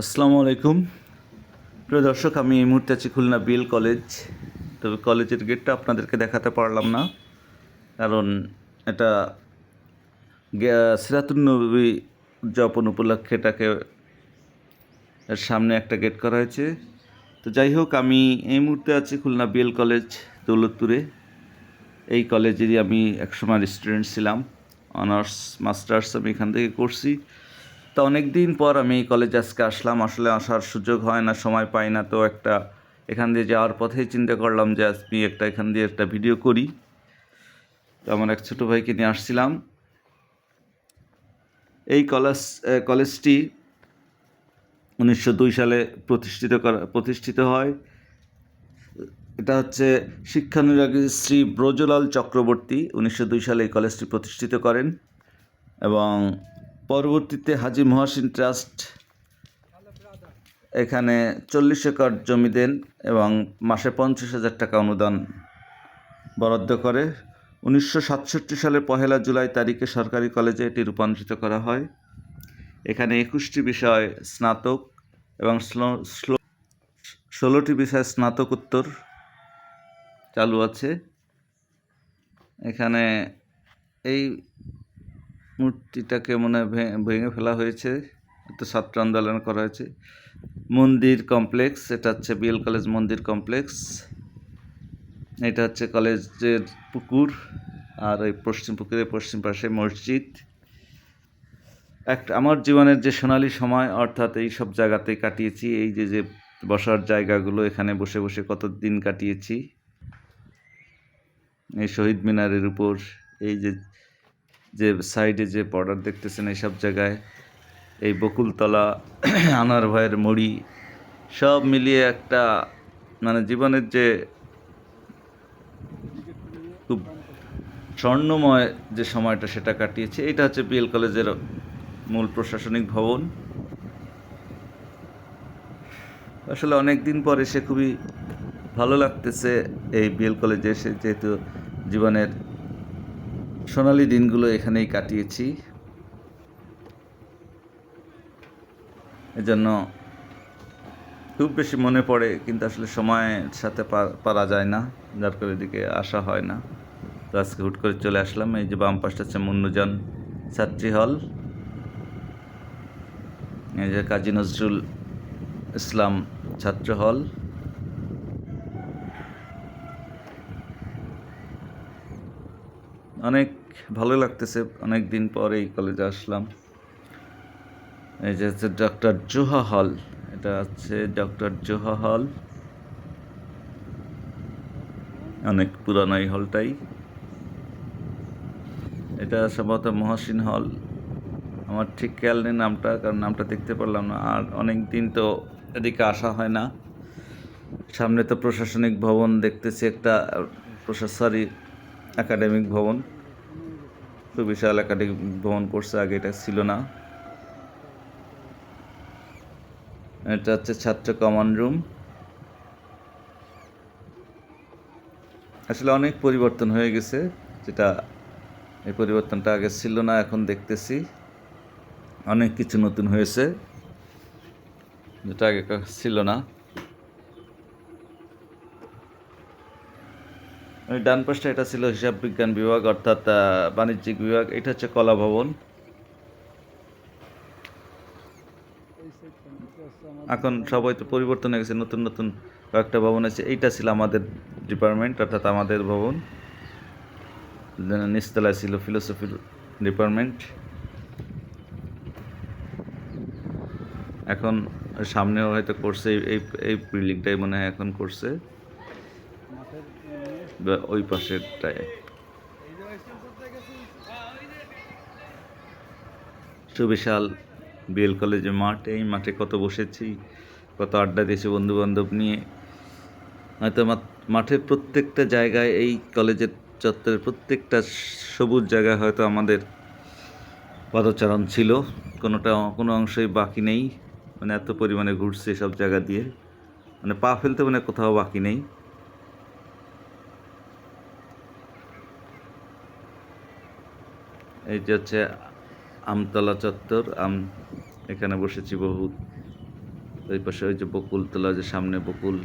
আসসালামু আলাইকুম। প্রিয় দর্শক, আমি এই মুহূর্তে আছি খুলনা বিএল কলেজ। তবে কলেজের গেটটা আপনাদেরকে দেখাতে পারলাম না, কারণ এটা সিরাতুন্নবী উদযাপন উপলক্ষে এটাকে এর সামনে একটা গেট করা হয়েছে। তো যাই হোক, আমি এই মুহূর্তে আছি খুলনা বিএল কলেজ দৌলতপুরে। এই কলেজেরই আমি একসময় স্টুডেন্ট ছিলাম। অনার্স মাস্টার্স আমি এখান থেকে করছি। তো অনেক দিন পর আমি এই কলেজে আজকে আসলাম। আসলে আসার সুযোগ হয় না, সময় পাই না, তো একটা এখান দিয়ে যাওয়ার পথেই চিন্তা করলাম যে আমি একটা এখান দিয়ে একটা ভিডিও করি। তো আমার এক ছোটো ভাইকে নিয়ে আসছিলাম। এই কলেজ কলেজটি উনিশশো দুই সালে প্রতিষ্ঠিত করা, প্রতিষ্ঠিত হয়। এটা হচ্ছে শিক্ষানুরাগী শ্রী ব্রজলাল চক্রবর্তী উনিশশো দুই সালে এই কলেজটি প্রতিষ্ঠিত করেন এবং পরবর্তীতে হাজি মহাসিন ট্রাস্ট এখানে চল্লিশ একর জমি দেন এবং মাসে পঞ্চাশ হাজার টাকা অনুদান বরাদ্দ করে। উনিশশো সাতষট্টি সালের পহেলা জুলাই তারিখে সরকারি কলেজে এটি রূপান্তরিত করা হয়। এখানে একুশটি বিষয় স্নাতক এবং স্লো- স্লো- ষোলোটি বিষয় স্নাতকোত্তর চালু আছে। এখানে এই মূর্তিটাকে মনে হয় ভেঙে ফেলা হয়েছে। তো ছাত্র আন্দোলন করা হয়েছে। মন্দির কমপ্লেক্স, এটা হচ্ছে বিএল কলেজ মন্দির কমপ্লেক্স। এটা হচ্ছে কলেজের পুকুর আর ওই পশ্চিম পুকুরের পশ্চিম পাশে মসজিদ। একটা, আমার জীবনের যে সোনালি সময়, অর্থাৎ এই সব জায়গাতেই কাটিয়েছি, এই যে যে বসার জায়গাগুলো, এখানে বসে বসে কত দিন কাটিয়েছি। এই শহীদ মিনারের উপর, এই যে যে সাইডে যে বর্ডার দেখতেছেন এইসব জায়গায়, এই বকুলতলা, আনার ভাইয়ের মুড়ি, সব মিলিয়ে একটা মানে জীবনের যে খুব স্বর্ণময় যে সময়টা সেটা কাটিয়েছে। এটা হচ্ছে বিএল কলেজের মূল প্রশাসনিক ভবন। আসলে অনেক দিন পরে সে খুবই ভালো লাগতেছে এই বিএল কলেজে এসে, যেহেতু জীবনের সোনালি দিনগুলো এখানেই কাটিয়েছি। এজন্য খুব বেশি মনে পড়ে, কিন্তু আসলে সময়ের সাথে পারা যায় না। যার করে এদিকে আসা হয় না। তো আজকে হুট করে চলে আসলাম, এই যে বাম পাশটা হচ্ছে মুন্নুজান ছাত্রী হল। এই যে কাজী নজরুল ইসলাম ছাত্র হল। অনেক ভালো লাগতেছে। অনেক দিন পর এই কলেজে আসলাম। এই যে হচ্ছে ডক্টর জোহা হল এটা হচ্ছে ডক্টর জোহা হল অনেক পুরানো এই হলটাই এটা সম্ভবত মহাসিন হল আমার ঠিক খেয়াল নেই নামটা, কারণ নামটা দেখতে পারলাম না। আর অনেক দিন তো এদিকে আসা হয় না। সামনে তো প্রশাসনিক ভবন দেখতেছি, একটা প্রশাসরি একাডেমিক ভবন। খুব বিশাল একাডেমিক ভ্রমণ করছে, আগে এটা ছিল না। এটা হচ্ছে ছাত্র কমন রুম আসলে অনেক পরিবর্তন হয়ে গেছে, যেটা এই পরিবর্তনটা আগে ছিল না, এখন দেখতেছি। অনেক কিছু নতুন হয়েছে, যেটা আগে ছিল না। ডান পাশটা এটা ছিল হিসাব বিজ্ঞান বিভাগ, অর্থাৎ বাণিজ্যিক বিভাগ। এটা হচ্ছে কলা ভবন। এখন সবাই তো পরিবর্তন হয়ে গেছে, নতুন নতুন কয়েকটা ভবন আছে। এইটা ছিল আমাদের ডিপার্টমেন্ট অর্থাৎ আমাদের ভবন। নিচতলায় ছিল ফিলোসফির ডিপার্টমেন্ট এখন সামনেও হয়তো করছে, এই- এই বিল্ডিংটাই মনে হয় এখন করছে। ওই পাশেরটায়। সুবিশাল বিএল কলেজে মাঠ, এই মাঠে কত বসেছি, কত আড্ডা দিয়েছি বন্ধু বান্ধব নিয়ে। হয়তো মাঠের প্রত্যেকটা জায়গায়, এই কলেজের চত্বরের প্রত্যেকটা সবুজ জায়গায় হয়তো আমাদের পদচারণ ছিল। কোনোটা, কোনো অংশই বাকি নেই। মানে এত পরিমাণে ঘুরছে সব জায়গা দিয়ে। মানে পা ফেলতে মানে কোথাও বাকি নেই। এই যে হচ্ছে আমতলা চত্বর, আম এখানে বসেছি বহু ওই পাশে ওই যে বকুলতলা যে সামনে বকুল।